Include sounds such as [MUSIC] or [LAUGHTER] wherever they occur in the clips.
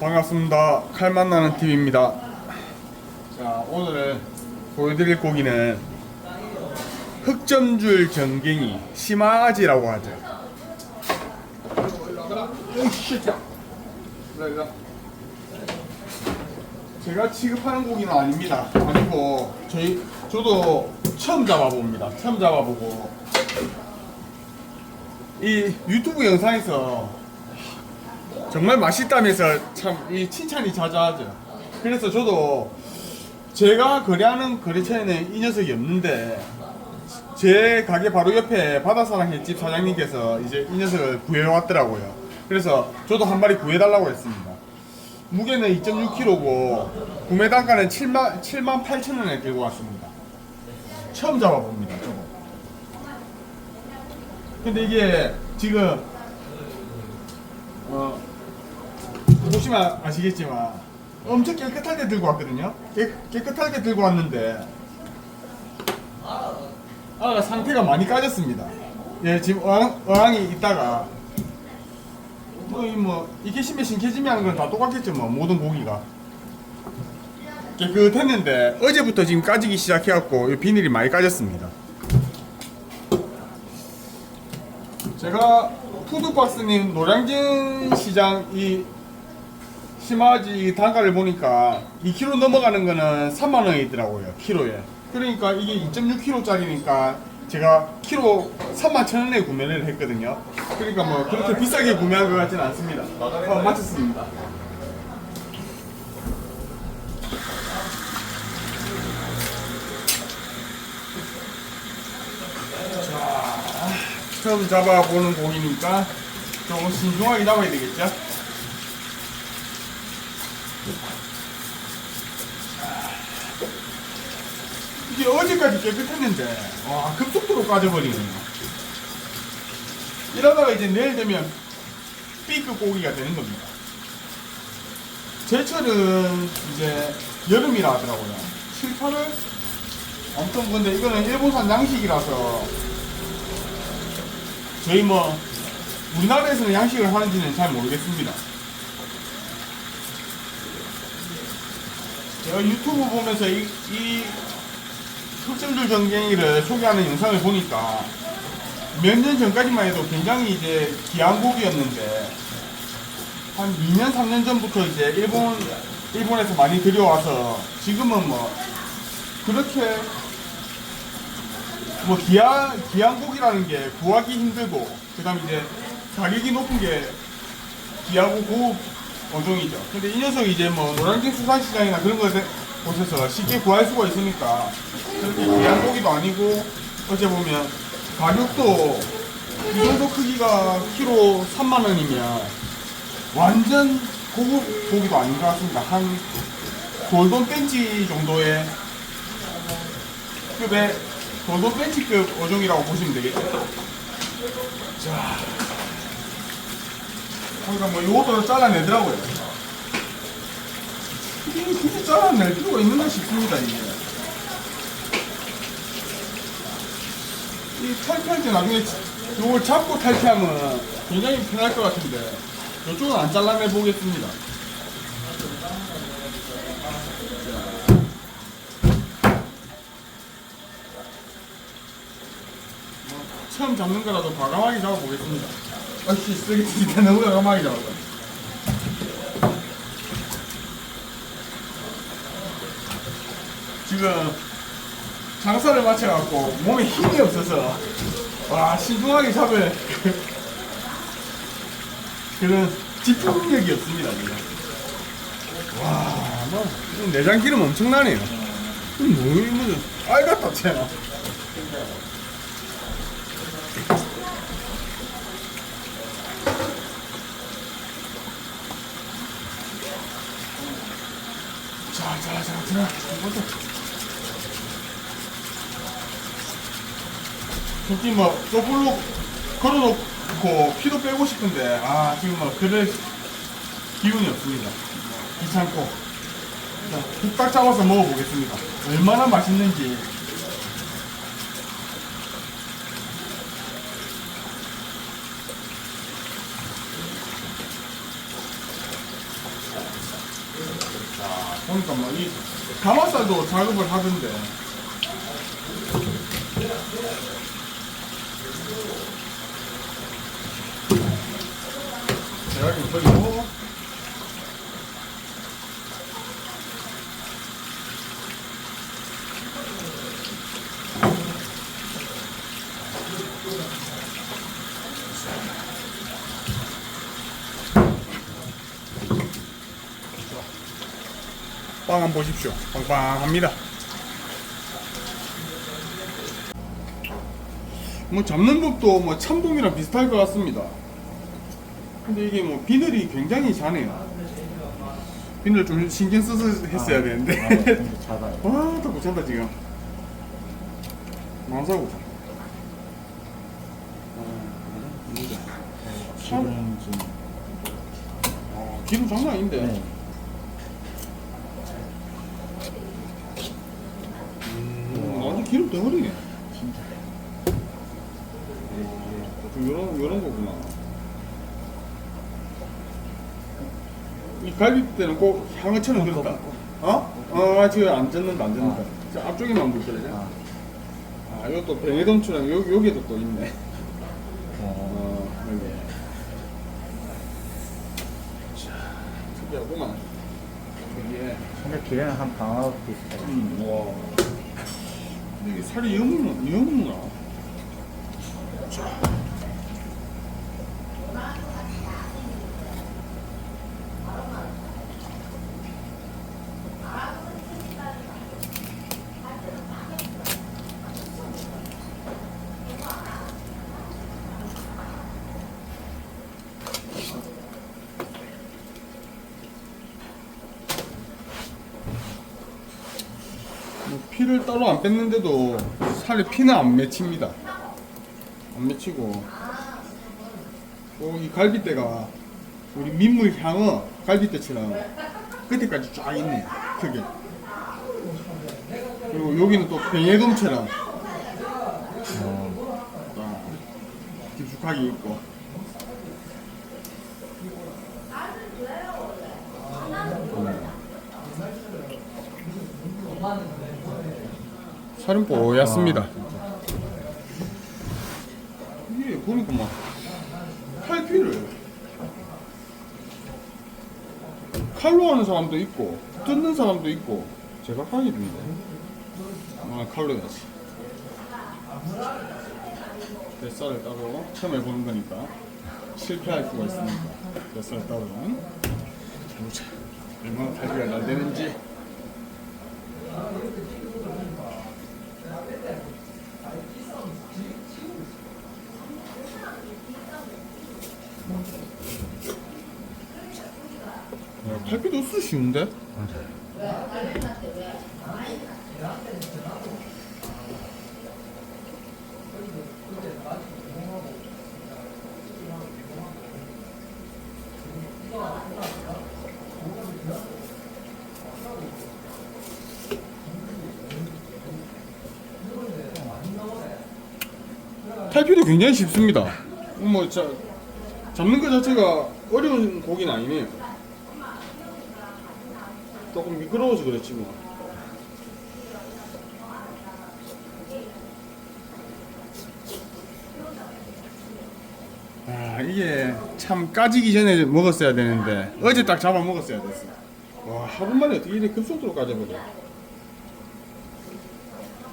반갑습니다. 칼 만 나는 TV입니다. 자, 오늘 보여드릴 고기는 흑점줄 전갱이 심아지라고 하죠. 제가 취급하는 고기는 아닙니다. 아니고 저희 저도 처음 잡아봅니다. 처음 잡아보고 이 유튜브 영상에서 정말 맛있다면서 참 이 칭찬이 자자하죠. 그래서 저도 제가 거래하는 거래처에는 이 녀석이 없는데 제 가게 바로 옆에 바다사랑 횟집 사장님께서 이제 이 녀석을 구해왔더라고요. 그래서 저도 한 마리 구해달라고 했습니다. 무게는 2.6kg고 구매 단가는 7만 7만 8천 원에 들고 왔습니다. 처음 잡아봅니다. 저거. 근데 이게 지금 어 보시면 아시겠지만 엄청 깨끗하게 들고 왔거든요. 깨, 깨끗하게 들고 왔는데 아 상태가 많이 까졌습니다. 예 지금 어항, 어항이 있다가 뭐이 뭐 익히시면 신켜지면 하는 건 다 똑같겠죠 뭐 모든 고기가 깨끗했는데 어제부터 지금 까지기 시작해갖고 이 비닐이 많이 까졌습니다. 제가 푸드박스님 노량진 시장 이 심화지. 단가를 보니까 2kg 넘어가는 거는 3만 원이더라고요 키로에. 그러니까 이게 2.6kg짜리니까 제가 키로 3만 천 원에 구매를 했거든요. 그러니까 뭐 그렇게 비싸게 구매한 것 같지는 않습니다. 어, 마쳤습니다. 처음 잡아보는 고기니까 조금 신중하게 잡아야 되겠죠? 어제까지 깨끗했는데 와 급속도로 까져버리네요 이러다가 이제 내일 되면 B급 고기가 되는 겁니다 제철은 이제 여름이라 하더라고요 7, 8월? 아무튼 근데 이거는 일본산 양식이라서 저희 뭐 우리나라에서는 양식을 하는지는 잘 모르겠습니다. 제가 유튜브 보면서 이, 이 흑점줄 전갱이를 소개하는 영상을 보니까 몇 년 전까지만 해도 굉장히 이제 귀한 고기였는데 한 2년 3년 전부터 이제 일본 일본에서 많이 들여와서 지금은 뭐 그렇게 뭐 기한 기한 고기라는 게 구하기 힘들고 그다음 이제 가격이 높은 게 귀하고 고급 어종이죠. 근데 이 녀석이 이제 뭐 노량진 수산시장이나 그런 곳에 곳에서 쉽게 구할 수가 있으니까 그렇게 귀한 고기도 아니고 어째 보면 가격도 이 정도 크기가 키로 3만 원이면 완전 고급 고기도 아닌 것 같습니다. 한 골든 벤치 정도의 급의 골든 벤치급 어종이라고 보시면 되겠죠. 자, 그러니까 뭐 이것도 잘라내더라고요. 이게 굳이 잘라낼 필요가 있는가 싶습니다 이게. 이 탈피할 때 나중에 이걸 잡고 탈피하면 굉장히 편할 것 같은데 이쪽은 안 잘라내 보겠습니다. 뭐 처음 잡는 거라도 과감하게 잡아보겠습니다. 아씨, 쓰레기 진짜 너무 과감하게 잡았다. 지금 장사를 마쳐갖고 몸에 힘이 없어서 와 신중하게 잡을 그- [LAUGHS] 그런 집중력이 없습니다. 와, 뭐 내장 기름 엄청나네요. 뭐 이거 알같다 쟤나. 자, 자, 자, 자, 이것도. 솔직히 뭐, 저불로 걸어놓고 피도 빼고 싶은데, 아, 지금 뭐, 그럴 기운이 없습니다. 귀찮고. 자, 뚝딱 잡아서 먹어보겠습니다. 얼마나 맛있는지. 보니까 막이 가마살도 작업을 하던데. 좀 버리고. 빵 한번 보십시오. 빵빵합니다. 뭐 잡는 법도 뭐 참돔이랑 비슷할 것 같습니다. 근데 이게 뭐 비늘이 굉장히 자네요. 비늘 좀 신경 써서 했어야 아, 되는데. 아, 근데 작아요. [LAUGHS] 와, 또 못찬다 지금. 망사고. 지금 좀 어, 기름 장난 아닌데. 네. 음, 완전 기름 덩어리네. 진짜 좀 요런 요런 거구나. 이 갈비뼈는 꼭 향어처럼 들었다. 어? 어, 지금 안 젖는다, 안 젖는다. 아. 저 앞쪽에만 물들어져. 아, 아, 이것도 뱅에돔처럼 요 여기도 또 있네. 어, 어, 여기. 자, 특이하구만. 여기에. 근데 길에는 한 방어 비슷해요. 음, 와. 근데 이게 살이 여무나, 여무나. 피를 따로 안 뺐는데도 살에 피는 안 맺힙니다. 안 맺히고. 또이 갈비대가 우리 민물 향어 갈비대처럼 끝에까지 쫙 있네 크게 그리고 여기는 또 어, 딱 깊숙하게 있고 살은 뽀얗습니다. 이게 보니까 막 탈피를 칼로 하는 사람도 있고 뜯는 사람도 있고 제가 하게 됩니다. 아 칼로 해야지. 뱃살을 따로 처음 해보는 거니까 실패할 수가 있으니까 뱃살 보자 얼마나 탈피가 잘 되는지. 야, 탈피도 수 쉬운데? 탈피도 굉장히 쉽습니다. 뭐 자, 잡는 것 자체가 어려운 고기는 아니네요. 조금 미끄러워서 그렇지 뭐. 아 이게 참 까지기 전에 먹었어야 되는데 어제 딱 잡아 먹었어야 됐어. 와 하루 만에 어떻게 이렇게 급속도로 까져버려.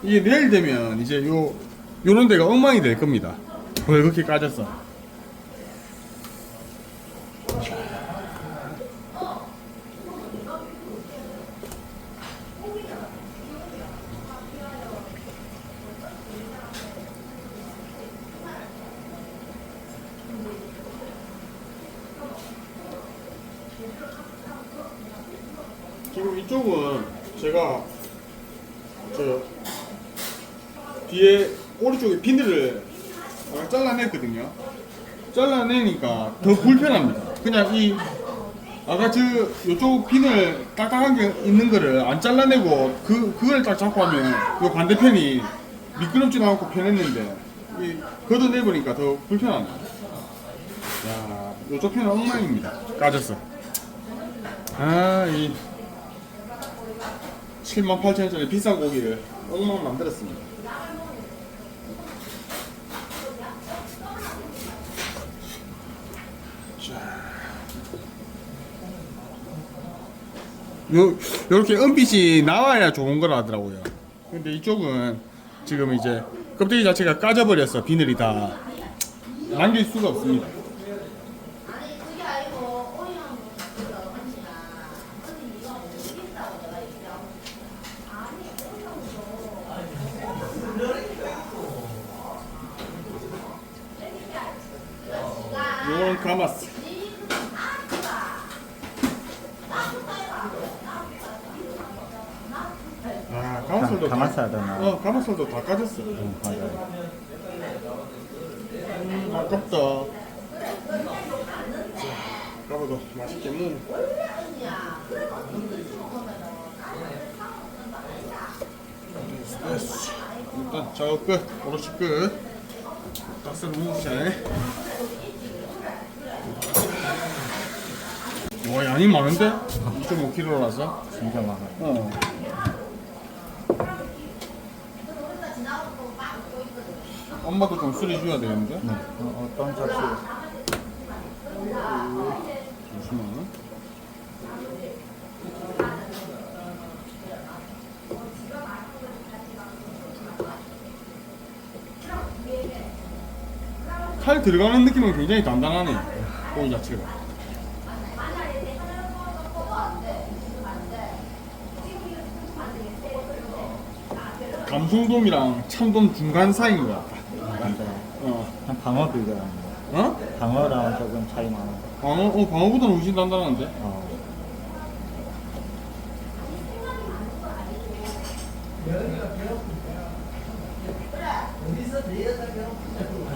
이게 내일 되면 이제 요 요런 데가 엉망이 될 겁니다. 왜 그렇게 까졌어? 이쪽은 제가 저 뒤에 오른쪽에 비늘을 아까 잘라냈거든요. 잘라내니까 더 불편합니다. 그냥 이 아까 저 요쪽 비늘 딱딱한 게 있는 거를 안 잘라내고 그 그걸 딱 잡고 하면 요 반대편이 미끄럽지도 않고 편했는데 이 걷어내보니까 더 불편합니다. 야 요쪽 편은 엉망입니다. 까졌어. 아 이 78,000원짜리 비싼 고기를 엉망 만들었습니다. 요, 요렇게 은빛이 나와야 좋은 거라 하더라고요. 근데 이쪽은 지금 이제 껍데기 자체가 까져버려서 비늘이 다 남길 수가 없습니다. 아니 그게 아니고 오이랑 그거 언니가 언니 이거 모르겠다고 내가 얘기하고 아니 가마스. 아, 가마살도 가- 가마살 다, 하잖아. 어, 가마살도 다 까졌어. 응, 맞아요. 음, 아깝다. 자, 가봐도 맛있게 먹. 됐어. 일단 작업 끝, 오롯이 끝. 닭살 먹자. 와, 양이 많은데? 2.5kg라서. 진짜 많아요. 어. 엄마도 좀 술이 줘야 되는데? 네. 어, 어떤 접시? 잠시만. 칼 들어가는 느낌은 굉장히 단단하네. 고기 자체가. 감성돔이랑 참돔 중간 사이인 것 같다. 맞아요. 어. 한 방어 비교하는 거. 어? 방어랑 조금 차이 많아요. 방어, 어, 방어보다는 훨씬 단단한데? 어.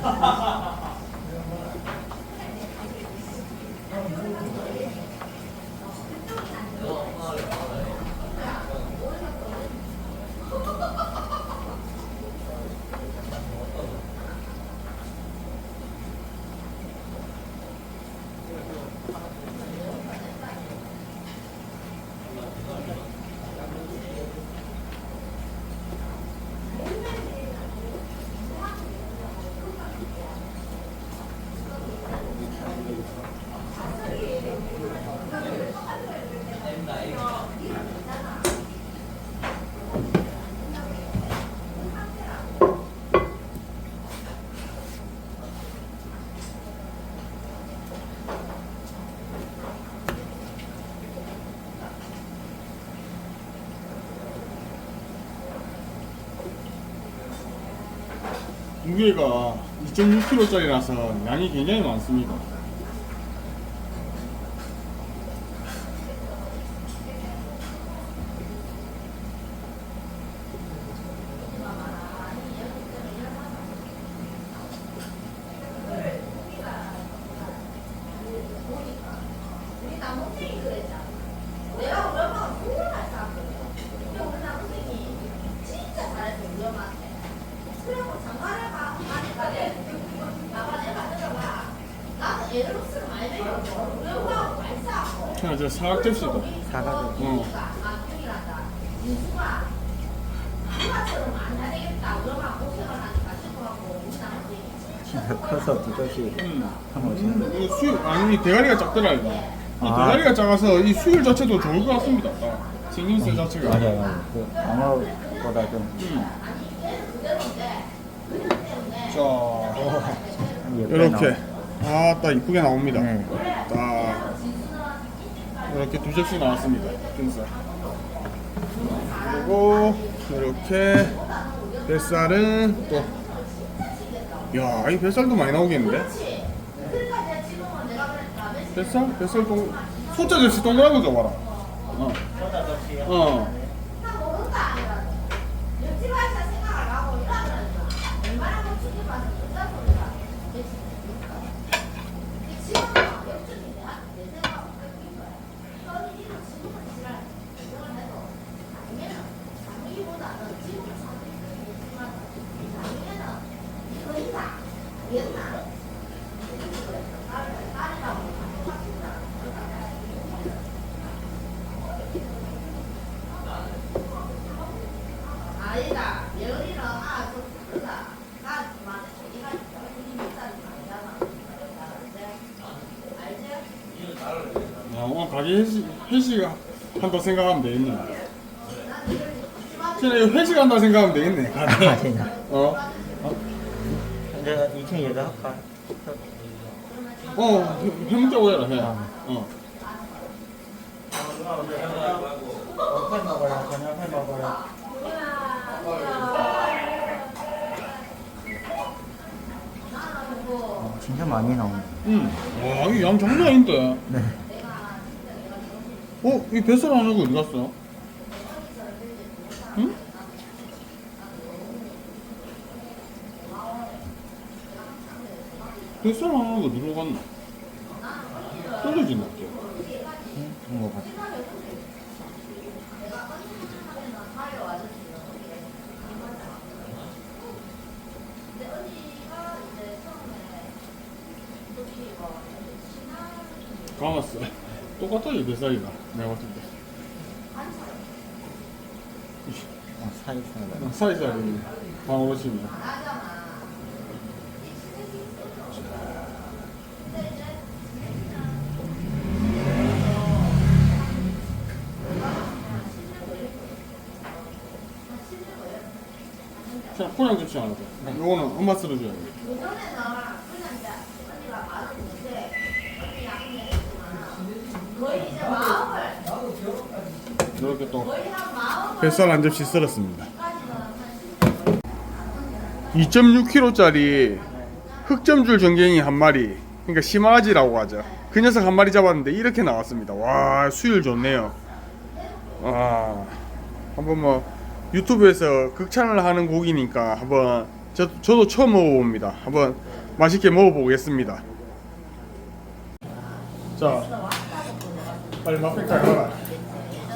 [LAUGHS] 무게가 2.6kg짜리라서 양이 굉장히 많습니다. 남동생이 그랬잖아. 내가 우리 엄마가 정말 잘 싸웠거든. 근데 우리 남동생이 진짜 잘했어, 우리 엄마한테. 그래갖고 장가를 가, 가니까 내, 나가 내가 들어가. 나는 애들 옷을 많이 먹였고, 우리 엄마하고 많이 싸웠고. 자, 저 사각 접시도. 사과도 어. 아, 여기란다. 민수가 누가처럼 안 해야겠다. 우리 엄마 고생을 하니까 싶어 갖고, 우리 남동생이 진짜 커서 두 접시 음. 오시는 음, 이 수율, 아니, 이 대가리가 작더라, 이거. 이 아. 대가리가 작아서 이 수율 자체도 좋을 것 같습니다. 아, 생김새 자체가. 맞아요. 그 방어보다 좀 음. 자, 예쁘게 이렇게. 나와요. 아, 딱 이쁘게 나옵니다. 네. 딱. 이렇게 두 접시 나왔습니다. 등살. 그리고 이렇게 뱃살은 또. 야, 이 뱃살도 많이 나오겠는데? 뱃살? 뱃살 동 소자 접시 동그란 거 줘봐라. 어. 어. 나 모른다 아니라 옆집 아이사 생각을 하고 이러더라니까 얼마나 못 죽이 봐서 그딴 소리가 지금은 역전이 내가 내 생각하고 바뀐 거야 너는 이런 지금은 지랄 결정을 해도 나중에는 나중이보다는 지금은 사람들이 있지만 나중에는 이거이다 알겠나 딸이라고 그냥 가게 회식, 회식 한다 생각하면 되겠네. 진짜 이거 회식 한다 생각하면 되겠네. 아 진짜 [LAUGHS] 어? 2층 얘기 할까? 어, 해- 해먹자고 해라, 해. 어. 회 먹어라 저녁 회 먹어라 어, 진짜 많이 나오네 응. 와, 이양 장난 아닌데. 네 어, 이 뱃살 하는 거 어디 갔어? 응? 뱃살 하는 거 누구 갔나? 떨어지나? 응? 그런 거 같아 감았어. [LAUGHS] 똑같아, 이 뱃살이가. 내가 봤을 때. 어, 사이사이다 사이사이 방어로십니다. 자, 포장 좋지 않아도. 요거는 엄마 쓸어줘야 이렇게 또 뱃살 한 접시 썰었습니다. 2.6kg짜리 흑점줄 전갱이 한 마리, 그러니까 심아지라고 하죠. 그 녀석 한 마리 잡았는데 이렇게 나왔습니다. 와 수율 좋네요. 와 한번 뭐 유튜브에서 극찬을 하는 고기니까 한번 저, 저도 처음 먹어봅니다. 한번 맛있게 먹어보겠습니다. 자, 빨리 맛평 잘 가라.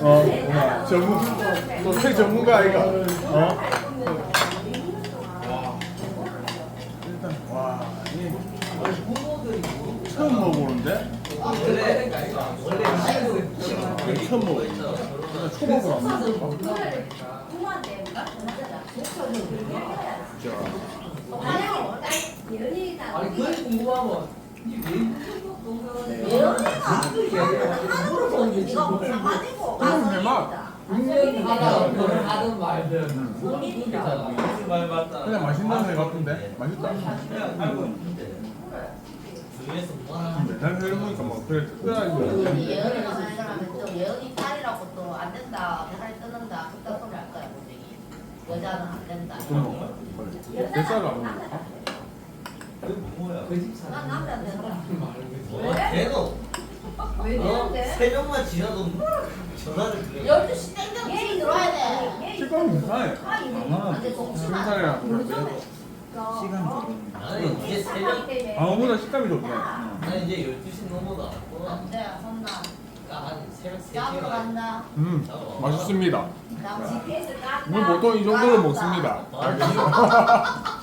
어, 전문, 너회 전문가 아이가. 어? 처음 먹어보는데? 이거 처음 먹어. 나 초밥을 안 먹어. 아니 그게 궁금하면 분명히 하나 그걸 하든 말든 그게잖아 무슨 말. 맞다. 그냥 맛있는 애 같은데? 맛있다. 맨날 해보니까 뭐 그래 특별하게 우리 예언이가 하는 사람은 또 예언이 딸이라고 또 안 된다, 배탈 뜨는다, 그딴 소리 할 거야, 분명히. 여자는 안 된다. 뱃살을 안 먹어. 그 집사 난 남자 안 된다. 걔도 왜 어? 되는데? 새벽만 지나도 전화를 드려 12시 땡겨 집에 들어와야 돼. 식감이 이상해. 아, 근데 동치만. 생살이랑 시간 조금 나는 이제 새벽 방어보다 식감이 좋네. 나는 이제 12시 넘어도 안 와. 안 돼, 혼나. 그러니까 한 새벽 3시에 잡으러 간다. 음, 맛있습니다. 나 GPS 깠다. 우리 보통 이 정도로 먹습니다. 알겠어. [LAUGHS]